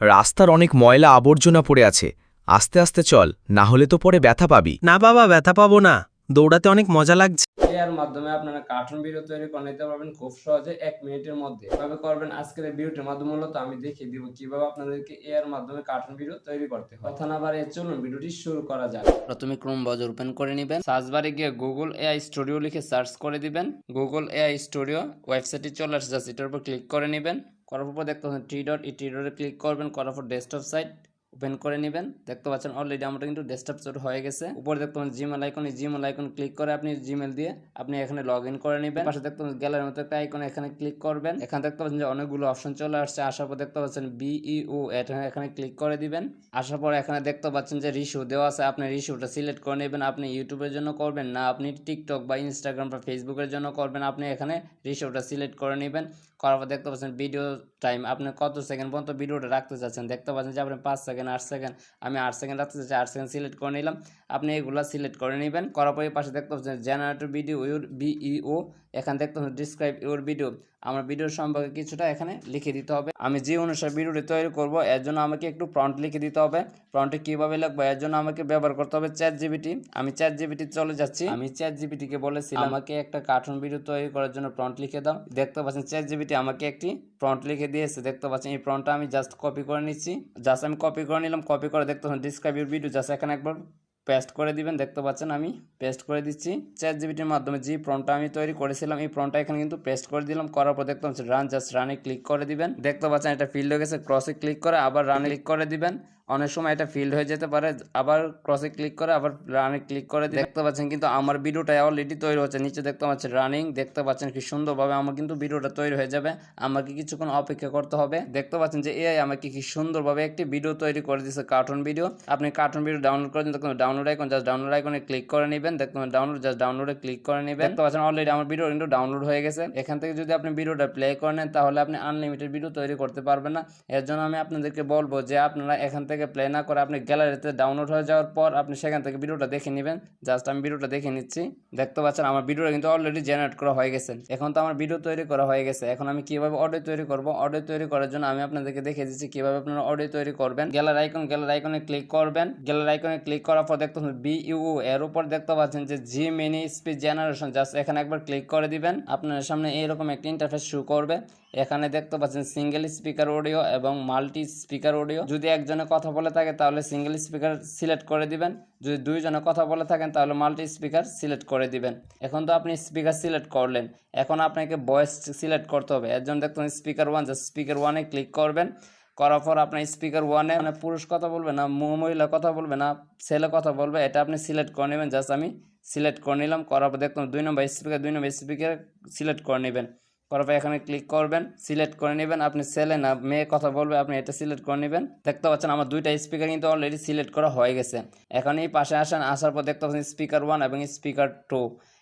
রাস্তার অনেক ময়লা আবর্জনা পড়ে আছে। আস্তে আস্তে চল, না হলে তো পরে ব্যথা পাবি। না বাবা, ব্যথা পাবো না। দৌড়াতে অনেক মজা লাগছে। এর মাধ্যমে আপনারা কার্টুন ভিডিও তৈরি করে নিতে পারবেন খুব সহজে এক মিনিটের মধ্যে। কীভাবে করবেন আজকের এই ভিডিওটির মাধ্যমে মূলত আমি দেখিয়ে দিব কীভাবে আপনাদেরকে এর মাধ্যমে কার্টুন ভিডিও তৈরি করতে হয়। কথা না বাড়িয়ে চলুন ভিডিওটি শুরু করা যাক। প্রথমে ক্রোম ব্রাউজার ওপেন করে নেবেন। সার্চ বারে গিয়ে গুগল এআই স্টুডিও লিখে সার্চ করে দিবেন। গুগল এআই স্টুডিও ওয়েবসাইটে চলে আসছে এটার উপর ক্লিক করে নেবেন। করার পর দেখতে পাচ্ছেন থ্রি ডট এই থ্রি ডটে ক্লিক করবেন করার পর ডেস্কটপ সাইট ওপেন করে নেবেন। দেখতে পাচ্ছেন অলরেডি আমরা কিন্তু ডেস্কটপ সেট হয়ে গেছে। উপরে দেখতে পাচ্ছেন Gmail icon Gmail icon click করে আপনি জিমেল দিয়ে আপনি এখানে লগ ইন করে নেবেন। পাশে দেখতে পাচ্ছেন গ্যালারির মতো একটা আইকন এখানে ক্লিক করবেন। এখানে দেখতে পাচ্ছেন যে অনেকগুলো অপশন চলে আসছে। আসার পর দেখতে পাচ্ছেন বিইও এটা এখানে ক্লিক করে দিবেন। আসার পর এখানে দেখতে পাচ্ছেন যে রিশু দেওয়া আছে। আপনি রিশুটা সিলেক্ট করে নেবেন। আপনি ইউটিউবের জন্য করবেন না আপনি টিকটক বা ইনস্টাগ্রাম বা ফেসবুকের জন্য করবেন। আপনি এখানে রিশুটা সিলেক্ট করে নেবেন। করার পর দেখতে পাচ্ছেন ভিডিও টাইম আপনি কত সেকেন্ড পর্যন্ত ভিডিওটা রাখতে চাচ্ছেন? দেখতে পাচ্ছেন যে আপনি পাঁচ সেকেন্ড আট সেকেন্ড। আমি আট সেকেন্ড রাখতে চাচ্ছি আট সেকেন্ড সিলেক্ট করে নিলাম। আপনি এগুলো সিলেক্ট করে নেবেন। করার পরে পাশে দেখতে পাচ্ছেন জেনারেটর ভিডিও ইউর বিইও এখানে দেখতে পাচ্ছেন ডিসক্রাইব ইউর ভিডিও আমার ভিডিওর সম্পর্কে কিছুটা এখানে লিখে দিতে হবে। আমি যে অনুসারে ভিডিওটি তৈরি করব, এর জন্য আমাকে একটু প্রন্ট লিখে দিতে হবে। প্রন্টে কীভাবে লিখব, এর জন্য আমাকে ব্যবহার করতে হবে চ্যাট জিবিটি আমি চ্যাট জিবিটি চলে যাচ্ছি। আমি চ্যাট জিবিটিকে বলেছিলাম, আমাকে একটা কার্টুন ভিডিও তৈরি করার জন্য প্রন্ট লিখে দাও। দেখতে পাচ্ছেন চ্যাট জিবিটি আমাকে একটি প্রন্ট লিখে দিয়েছে। দেখতে পাচ্ছেন এই প্রন্টটা আমি জাস্ট কপি করে নিচ্ছি। জাস্ট আমি কপি করে নিলাম কপি করে দেখতে পাচ্ছেন ডিসক্রাইব ইউর ভিডিও জাস্ট এখানে একবার পেস্ট করে দিবেন, দেখতে পাচ্ছেন আমি পেস্ট করে দিচ্ছি। চ্যাট জিবিটির মাধ্যমে যে প্রনটা আমি তৈরি করেছিলাম, এই প্রনটা এখানে কিন্তু পেস্ট করে দিলাম, করার পর দেখতে পাচ্ছেন রান জাস্ট রানে ক্লিক করে দিবেন। দেখতে পাচ্ছেন এটা ফিল্ড হয়ে গেছে ক্রসে ক্লিক করে আবার রানে ক্লিক করে দিবেন। অনেক সময় এটা ফিল্ড হয়ে যেতে পারে, আবার ক্রসে ক্লিক করে, আবার রানে ক্লিক করে, দেখতে পাচ্ছেন কিন্তু আমার ভিডিওটা অলরেডি তৈরি হচ্ছে, নিচে দেখতে পাচ্ছেন রানিং দেখতে পাচ্ছেন কি সুন্দরভাবে আমার কিন্তু ভিডিওটা তৈরি হয়ে যাবে, আমাকে কিছুক্ষণ অপেক্ষা করতে হবে, দেখতে পাচ্ছেন যে এআই আমাকে কি সুন্দরভাবে একটি ভিডিও তৈরি করে দিয়েছে কার্টুন ভিডিও আপনি কার্টুন ভিডিও ডাউনলোড করে দেখুন ডাউনলোড আইকন জাস্ট ডাউনলোড আইকনে ক্লিক করে নেবেন দেখতে ডাউনলোড জাস্ট ডাউনলোডে ক্লিক করে নেবেন, দেখতে পাচ্ছেন অলরেডি আমার ভিডিও কিন্তু ডাউনলোড হয়ে গেছে, এখান থেকে যদি আপনি ভিডিওটা প্লে করে নেন, তাহলে আপনি আনলিমিটেড ভিডিও তৈরি করতে পারবেন না, এর জন্য আমি আপনাদেরকে বলব যে আপনারা এখান থেকে প্লে না করে আপনি গ্যালারিতে ডাউনলোড হয়ে যাওয়ার পর আপনি সেখান থেকে ভিডিওটা দেখে নেবেন। জাস্ট আমি ভিডিওটা দেখে নিচ্ছি। দেখতে পাচ্ছেন আমার ভিডিওটা কিন্তু অলরেডি জেনারেট করা হয়ে গেছে। এখন তো আমার ভিডিও তৈরি করা হয়ে গেছে। এখন আমি কীভাবে অডিও তৈরি করব? অডিও তৈরি করার জন্য আমি আপনাদেরকে দেখে দিচ্ছি কীভাবে আপনারা অডিও তৈরি করবেন। গ্যালারি আইকন গ্যালারি আইকনে ক্লিক করবেন। গ্যালারি আইকনে ক্লিক করার পর দেখতে পাচ্ছেন বিইউ এর উপর দেখতে পাচ্ছেন যে Gemini speech generation just এখানে একবার ক্লিক করে দিবেন। আপনার সামনে এইরকম একটা ইন্টারফেস শো করবে। এখানে দেখতে পাচ্ছেন সিঙ্গেল স্পিকার অডিও এবং মাল্টি স্পিকার অডিও যদি একজনে কথা বলে থাকে, তাহলে সিঙ্গেল স্পিকার সিলেক্ট করে দিবেন। যদি দুইজনে কথা বলে থাকেন, তাহলে মাল্টি স্পিকার সিলেক্ট করে দিবেন। এখন তো আপনি স্পিকার সিলেক্ট করলেন। এখন আপনাকে ভয়েস সিলেক্ট করতে হবে। এর জন্য দেখতে স্পিকার ওয়ান স্পিকার ওয়ানে ক্লিক করবেন। করার পর আপনার স্পিকার ওয়ানে মানে পুরুষ কথা বলবে না মহিলা কথা বলবে না, ছেলে কথা বলবে, এটা আপনি সিলেক্ট করে নেবেন। জাস্ট আমি সিলেক্ট করে নিলাম। করার পর দেখলাম দুই নম্বর স্পিকার দুই নম্বর স্পিকার সিলেক্ট করে নেবেন। করার পর এখানে ক্লিক করবেন সিলেক্ট করে নেবেন। আপনি ছেলে না মেয়ে কথা বলবে, আপনি এটা সিলেক্ট করে নেবেন। দেখতে পাচ্ছেন আমার দুইটা স্পিকার কিন্তু অলরেডি সিলেক্ট করা হয়ে গেছে। এখন এই পাশে আসেন, আসার পর দেখতে পাচ্ছেন স্পিকার ওয়ান এবং স্পিকার টু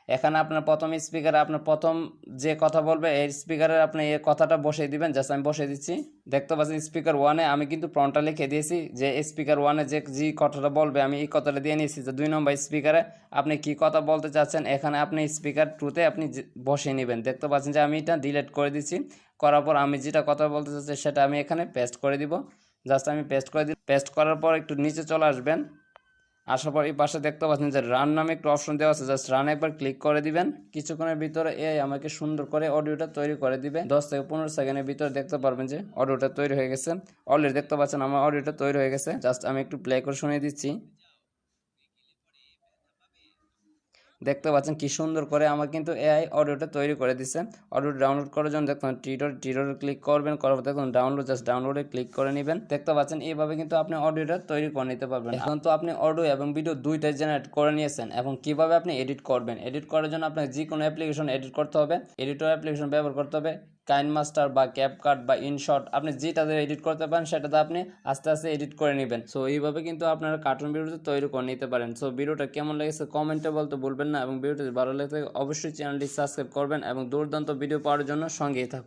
এখানে আপনার প্রথম স্পিকারে আপনার প্রথম যে কথা বলবে, এই স্পিকারের আপনি এই কথাটা বসিয়ে দিবেন জাস্ট আমি বসিয়ে দিচ্ছি। দেখতে পাচ্ছেন স্পিকার ওয়ানে আমি কিন্তু প্রনটা লিখে দিয়েছি যে স্পিকার ওয়ানে যে যে কথাটা বলবে, আমি এই কথাটা দিয়ে নিয়েছি যে দুই নম্বর স্পিকারে আপনি কি কথা বলতে চাচ্ছেন, এখানে আপনি স্পিকার টুতে আপনি বসিয়ে নেবেন। দেখতে পাচ্ছেন যে আমি এটা ডিলিট করে দিচ্ছি। করার পর আমি যেটা কথা বলতে চাচ্ছি সেটা আমি এখানে পেস্ট করে দিব। জাস্ট আমি পেস্ট করে দিই পেস্ট করার পর একটু নিচে চলে আসবেন। আসার পর এই পাশে দেখতে পাচ্ছেন যে রান নামে একটু অপশন দেওয়া আছে জাস্ট রান একবার ক্লিক করে দিবেন। কিছুক্ষণের ভিতরে এআই আমাকে সুন্দর করে অডিওটা তৈরি করে দিবে। দশ থেকে পনেরো সেকেন্ডের ভিতরে দেখতে পারবেন যে অডিওটা তৈরি হয়ে গেছে। অলরেডি দেখতে পাচ্ছেন আমার অডিওটা তৈরি হয়ে গেছে। জাস্ট আমি একটু প্লে করে শুনিয়ে দিচ্ছি। দেখতে পাচ্ছেন কি সুন্দর করে আমার কিন্তু এআই অডিওটা তৈরি করে দিছে। অডিও ডাউনলোড করার জন্য দেখুন টিটোর টিটোর ক্লিক করবেন, করার দেখুন ডাউনলোড জাস্ট ডাউনলোডে ক্লিক করে নেবেন। দেখতে পাচ্ছেন এইভাবে কিন্তু আপনি অডিওটা তৈরি করে নিতে পারবেন। এখন তো আপনি অডিও এবং ভিডিও দুইটাই জেনারেট করে নিয়েছেন এবং কীভাবে আপনি এডিট করবেন? এডিট করার জন্য আপনাকে যে কোনো অ্যাপ্লিকেশন এডিট করতে হবে। এডিটর অ্যাপ্লিকেশন ব্যবহার করতে হবে। কাইন মাস্টার বা ক্যাপকাট বা ইনশট, আপনি যেটাতে এডিট করতে পারেন সেটাতে আপনি আস্তে আস্তে এডিট করে নেবেন। সো এইভাবে কিন্তু আপনারা কার্টুন ভিডিওতে তৈরি করে নিতে পারেন। সো ভিডিওটা কেমন লেগেছে কমেন্টে বলতে ভুলবেন না এবং ভিডিওটি ভালো লেগে অবশ্যই চ্যানেলটি সাবস্ক্রাইব করবেন এবং দুর্দান্ত ভিডিও পাওয়ার জন্য সঙ্গেই থাকুন।